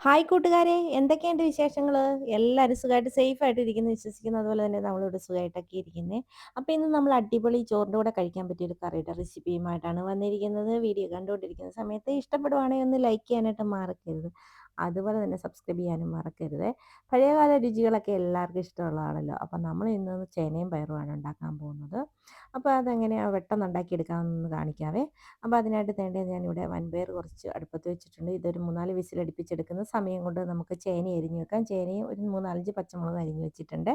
Hi കൂട്ടുകാരെ എന്തൊക്കെയുണ്ട് വിശേഷങ്ങൾ എല്ലാവരും സുഖമായിട്ട് സേഫ് ആയിട്ട് ഇരിക്കുന്നു വിശ്വസിക്കുന്നു. അതുപോലെ തന്നെ നമ്മളിവിടെ സുഖമായിട്ടൊക്കെ ഇരിക്കുന്നത് അപ്പോൾ ഇന്ന് നമ്മൾ അടിപൊളി ചോറിന്റെ കൂടെ കഴിക്കാൻ പറ്റിയൊരു കറിയുടെ റെസിപ്പിയുമായിട്ടാണ് വന്നിരിക്കുന്നത്. വീഡിയോ കണ്ടുകൊണ്ടിരിക്കുന്ന സമയത്ത് ഇഷ്ടപ്പെടുവാണെങ്കിൽ ഒന്ന് ലൈക്ക് ചെയ്യാനായിട്ട് മറക്കരുത്. അതുപോലെ തന്നെ സബ്സ്ക്രൈബ് ചെയ്യാനും മറക്കരുത്. പഴയകാല രുചികളൊക്കെ എല്ലാവർക്കും ഇഷ്ടമുള്ളതാണല്ലോ. അപ്പോൾ നമ്മൾ ഇന്ന് ചേനയും പയറുമാണ് ഉണ്ടാക്കാൻ പോകുന്നത്. അപ്പോൾ അതെങ്ങനെയാണ് പെട്ടെന്ന് ഉണ്ടാക്കിയെടുക്കാമെന്ന് കാണിക്കാവേ. അപ്പോൾ അതിനായിട്ട് തേണ്ടത് ഞാനിവിടെ വൻപയർ കുറച്ച് അടുപ്പത്ത് വെച്ചിട്ടുണ്ട്. ഇതൊരു മൂന്നാൽ വിസിലടുപ്പിച്ചെടുക്കുന്ന സമയം കൊണ്ട് നമുക്ക് ചേന എരിഞ്ഞ് വെക്കാം. ചേനയും ഒരു മൂന്നാലഞ്ച് പച്ചമുളക് അരിഞ്ഞ് വെച്ചിട്ടുണ്ട്.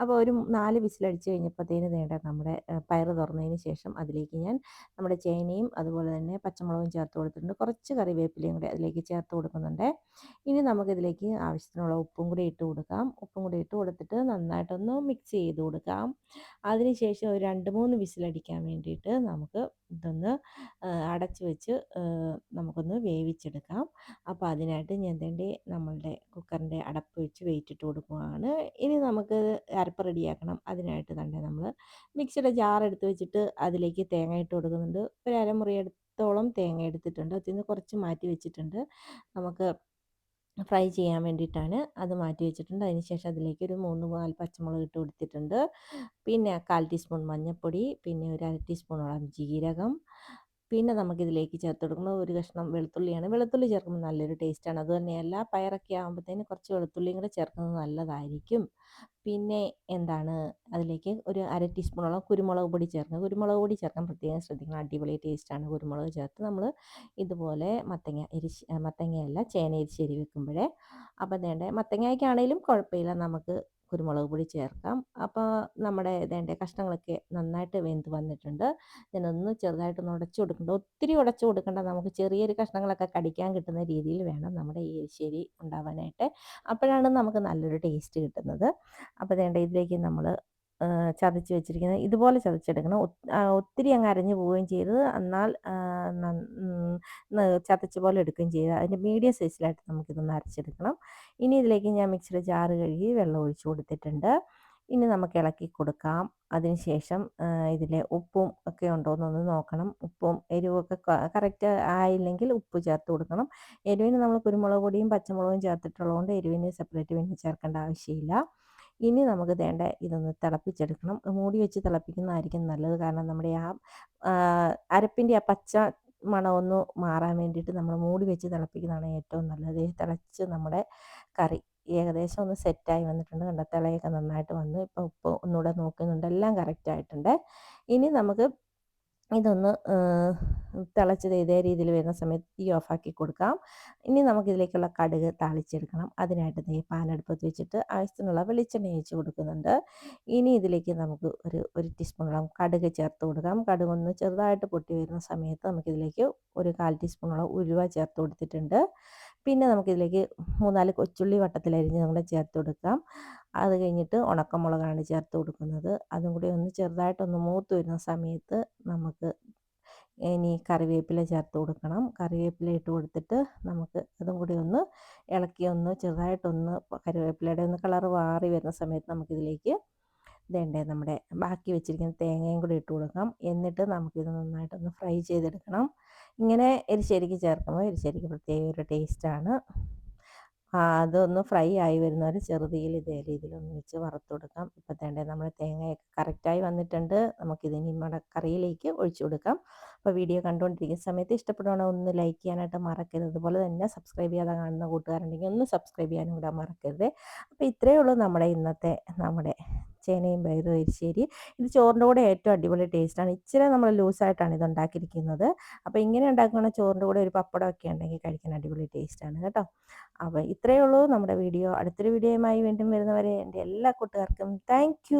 അപ്പോൾ ഒരു നാല് വിസിലടിച്ച് കഴിഞ്ഞപ്പോഴത്തേന് വേണ്ട നമ്മുടെ പയർ തുറന്നതിന് ശേഷം അതിലേക്ക് ഞാൻ നമ്മുടെ ചേനയും അതുപോലെ തന്നെ പച്ചമുളകും ചേർത്ത് കൊടുത്തിട്ടുണ്ട്. കുറച്ച് കറിവേപ്പിലയും കൂടി അതിലേക്ക് ചേർത്ത് കൊടുക്കുന്നുണ്ട്. ഇനി നമുക്കിതിലേക്ക് ആവശ്യത്തിനുള്ള ഉപ്പും കൂടി ഇട്ട് കൊടുക്കാം. ഉപ്പും കൂടി ഇട്ട് കൊടുത്തിട്ട് നന്നായിട്ടൊന്ന് മിക്സ് ചെയ്ത് കൊടുക്കാം. അതിനുശേഷം ഒരു രണ്ട് മൂന്ന് വിസിലടിക്കാൻ വേണ്ടിയിട്ട് നമുക്ക് ഇതൊന്ന് അടച്ച് വെച്ച് നമുക്കൊന്ന് വേവിച്ചെടുക്കാം. അപ്പോൾ അതിനായിട്ട് ഞാൻ തേണ്ടി നമ്മളുടെ കുക്കറിന്റെ അടപ്പ് വെച്ച് വെയിറ്റ് ഇട്ട് കൊടുക്കുകയാണ് ഇനി നമുക്ക് അരപ്പ് റെഡിയാക്കണം. അതിനായിട്ട് തന്നെ നമ്മൾ മിക്സിയുടെ ജാർ എടുത്ത് വെച്ചിട്ട് അതിലേക്ക് തേങ്ങ ഇട്ട് കൊടുക്കുന്നുണ്ട്. ഒരു അരമുറി എടുത്തോളം തേങ്ങ എടുത്തിട്ടുണ്ട്. അതിൽ നിന്ന് കുറച്ച് മാറ്റി വെച്ചിട്ടുണ്ട്. നമുക്ക് ഫ്രൈ ചെയ്യാൻ വേണ്ടിയിട്ടാണ് അത് മാറ്റി വെച്ചിട്ടുണ്ട്. അതിന് ശേഷം അതിലേക്ക് ഒരു മൂന്ന് നാല് പച്ചമുളക് ഇട്ട് കൊടുത്തിട്ടുണ്ട്. പിന്നെ കാൽ ടീസ്പൂൺ മഞ്ഞൾപ്പൊടി പിന്നെ ഒരു അര ടീസ്പൂണോളം ജീരകം. പിന്നെ നമുക്കിതിലേക്ക് ചേർത്ത് കൊടുക്കുന്നത് ഒരു കഷ്ണം വെളുത്തുള്ളിയാണ്. വെളുത്തുള്ളി ചേർക്കുമ്പോൾ നല്ലൊരു ടേസ്റ്റാണ് അതുതന്നെയല്ല പയറൊക്കെ ആകുമ്പോഴത്തേന് കുറച്ച് വെളുത്തുള്ളിയും കൂടെ ചേർക്കുന്നത് നല്ലതായിരിക്കും. പിന്നെ എന്താണ്? അതിലേക്ക് ഒരു അര ടീസ്പൂണോളം കുരുമുളക് പൊടി ചേർന്ന് കുരുമുളക് പൊടി ചേർക്കാൻ പ്രത്യേകം ശ്രദ്ധിക്കണം. അടിപൊളി ടേസ്റ്റാണ് കുരുമുളക് ചേർത്ത് നമ്മൾ ഇതുപോലെ മത്തങ്ങ എരിശ് മത്തങ്ങയല്ല ചേന എരിശ്ശേരി വെക്കുമ്പോഴേ. അപ്പം വേണ്ട മത്തങ്ങയ്ക്കാണേലും കുഴപ്പമില്ല. നമുക്ക് കുരുമുളക് പൊടി ചേർക്കാം. അപ്പോൾ നമ്മുടെ ഇതേണ്ട കഷ്ണങ്ങളൊക്കെ നന്നായിട്ട് വെന്ത് വന്നിട്ടുണ്ട്. ഞാനൊന്ന് ചെറുതായിട്ടൊന്ന് ഉടച്ചു കൊടുക്കേണ്ട ഒത്തിരി ഉടച്ചു കൊടുക്കേണ്ട നമുക്ക് ചെറിയൊരു കഷ്ണങ്ങളൊക്കെ കടിക്കാൻ കിട്ടുന്ന രീതിയിൽ വേണം നമ്മുടെ ഈ എരിശ്ശേരി ഉണ്ടാവാനായിട്ട്. അപ്പോഴാണ് നമുക്ക് നല്ലൊരു ടേസ്റ്റ് കിട്ടുന്നത്. അപ്പോൾ വേണ്ട ഇതിലേക്ക് നമ്മൾ ചതച്ച് വെച്ചിരിക്കുന്നത് ഇതുപോലെ ചതച്ചെടുക്കണം. ഒത്തിരി അങ്ങ് അരഞ്ഞു പോവുകയും ചെയ്തത് എന്നാൽ ചതച്ച പോലെ എടുക്കുകയും ചെയ്ത് അതിന്റെ മീഡിയം സൈസിലായിട്ട് നമുക്കിതൊന്ന് അരച്ചെടുക്കണം. ഇനി ഇതിലേക്ക് ഞാൻ മിക്സിയുടെ ജാറ് കഴുകി വെള്ളം ഒഴിച്ചു കൊടുത്തിട്ടുണ്ട്. ഇനി നമുക്ക് ഇളക്കി കൊടുക്കാം. അതിനുശേഷം ഇതിലെ ഉപ്പും ഒക്കെ ഉണ്ടോ എന്നൊന്ന് നോക്കണം. ഉപ്പും എരിവൊക്കെ കറക്റ്റ് ആയില്ലെങ്കിൽ ഉപ്പ് ചേർത്ത് കൊടുക്കണം. എരിവിന് നമ്മൾ കുരുമുളക് പൊടിയും പച്ചമുളകും ചേർത്തിട്ടുള്ളതുകൊണ്ട് എരിവിന് സെപ്പറേറ്റ് പിന്നെ ചേർക്കേണ്ട ആവശ്യമില്ല. ഇനി നമുക്ക് വേണ്ട ഇതൊന്ന് തിളപ്പിച്ചെടുക്കണം. മൂടി വെച്ച് തിളപ്പിക്കുന്നതായിരിക്കും നല്ലത്. കാരണം നമ്മുടെ ആ അരപ്പിന്റെ ആ പച്ച മണമൊന്ന് മാറാൻ വേണ്ടിയിട്ട് നമ്മൾ മൂടി വെച്ച് തിളപ്പിക്കുന്നതാണ് ഏറ്റവും നല്ലത്. തിളച്ച് നമ്മുടെ കറി ഏകദേശം ഒന്ന് സെറ്റായി വന്നിട്ടുണ്ട്. കണ്ട? തിളയൊക്കെ നന്നായിട്ട് വന്നു. ഇപ്പോൾ ഉപ്പ് ഒന്നുകൂടെ നോക്കുന്നുണ്ട്. എല്ലാം കറക്റ്റ് ആയിട്ടുണ്ട് ഇനി നമുക്ക് ഇതൊന്ന് തിളച്ചത് ഇതേ രീതിയിൽ വരുന്ന സമയത്ത് തീ ഓഫാക്കി കൊടുക്കാം. ഇനി നമുക്കിതിലേക്കുള്ള കടുക് താളിച്ചെടുക്കണം. അതിനായിട്ട് നെയ്യ് പാനെടുപ്പത്ത് വെച്ചിട്ട് ആവശ്യത്തിനുള്ള വെളിച്ചെണ്ണ ഒഴിച്ച് കൊടുക്കുന്നുണ്ട്. ഇനി ഇതിലേക്ക് നമുക്ക് ഒരു ഒരു ടീസ്പൂണോളം കടുക് ചേർത്ത് കൊടുക്കാം. കടുക് ഒന്ന് ചെറുതായിട്ട് പൊട്ടി വരുന്ന സമയത്ത് നമുക്കിതിലേക്ക് ഒരു കാൽ ടീസ്പൂണോളം ഉലുവ ചേർത്ത് കൊടുത്തിട്ടുണ്ട്. പിന്നെ നമുക്കിതിലേക്ക് മൂന്നാൽ കൊച്ചുള്ളി വട്ടത്തിലരിഞ്ഞ് നമ്മൾ ചേർത്ത് കൊടുക്കാം. അത് കഴിഞ്ഞിട്ട് ഉണക്കമുളകാണ് ചേർത്ത് കൊടുക്കുന്നത്. അതും കൂടി ഒന്ന് ചെറുതായിട്ടൊന്ന് മൂത്ത് വരുന്ന സമയത്ത് നമുക്ക് ഇനി കറിവേപ്പില ചേർത്ത് കൊടുക്കണം. കറിവേപ്പില ഇട്ട് കൊടുത്തിട്ട് നമുക്ക് അതും കൂടി ഒന്ന് ഇളക്കി ഒന്ന് ചെറുതായിട്ടൊന്ന് കറിവേപ്പിലയുടെ ഒന്ന് കളർ മാറി വരുന്ന സമയത്ത് നമുക്കിതിലേക്ക് ഇതേണ്ടേ നമ്മുടെ ബാക്കി വെച്ചിരിക്കുന്ന തേങ്ങയും കൂടി ഇട്ട് കൊടുക്കാം. എന്നിട്ട് നമുക്കിത് നന്നായിട്ടൊന്ന് ഫ്രൈ ചെയ്തെടുക്കണം. ഇങ്ങനെ എരിശ്ശേരിക്ക് ചേർക്കുമ്പോൾ എരിശ്ശേരിക്ക് പ്രത്യേക ഒരു ടേസ്റ്റാണ് അതൊന്ന് ഫ്രൈ ആയി വരുന്നവർ ചെറുതിയിൽ ഇതേ രീതിയിലൊന്ന് വെച്ച് വറുത്ത് കൊടുക്കാം. ഇപ്പം തേണ്ടേ നമ്മൾ തേങ്ങയൊക്കെ കറക്റ്റായി വന്നിട്ടുണ്ട്. നമുക്കിതിനി കറിയിലേക്ക് ഒഴിച്ചു കൊടുക്കാം. അപ്പോൾ വീഡിയോ കണ്ടുകൊണ്ടിരിക്കുന്ന സമയത്ത് ഇഷ്ടപ്പെടുവാണെങ്കിൽ ഒന്ന് ലൈക്ക് ചെയ്യാനായിട്ട് മറക്കരുത്. അതുപോലെ തന്നെ സബ്സ്ക്രൈബ് ചെയ്യാതെ കാണുന്ന കൂട്ടുകാരുണ്ടെങ്കിൽ ഒന്ന് സബ്സ്ക്രൈബ് ചെയ്യാനും കൂടെ മറക്കരുത്. അപ്പോൾ ഇത്രയേ ഉള്ളൂ നമ്മുടെ ഇന്നത്തെ നമ്മുടെ ചേനയും പയറും എരിശ്ശേരി ഇത് ചോറിന്റെ കൂടെ ഏറ്റവും അടിപൊളി ടേസ്റ്റാണ്. ഇച്ചിരി നമ്മൾ ലൂസായിട്ടാണ് ഇത് ഉണ്ടാക്കിയിരിക്കുന്നത് അപ്പോൾ ഇങ്ങനെ ഉണ്ടാക്കുന്ന ചോറിന്റെ കൂടെ ഒരു പപ്പടമൊക്കെ ഉണ്ടെങ്കിൽ കഴിക്കാൻ അടിപൊളി ടേസ്റ്റാണ് കേട്ടോ. അപ്പോൾ ഇത്രയേ ഉള്ളൂ. നമ്മുടെ വീഡിയോ അടുത്തൊരു വീഡിയോയുമായി വീണ്ടും വരുന്നവരെ എന്റെ എല്ലാ കൂട്ടുകാർക്കും താങ്ക്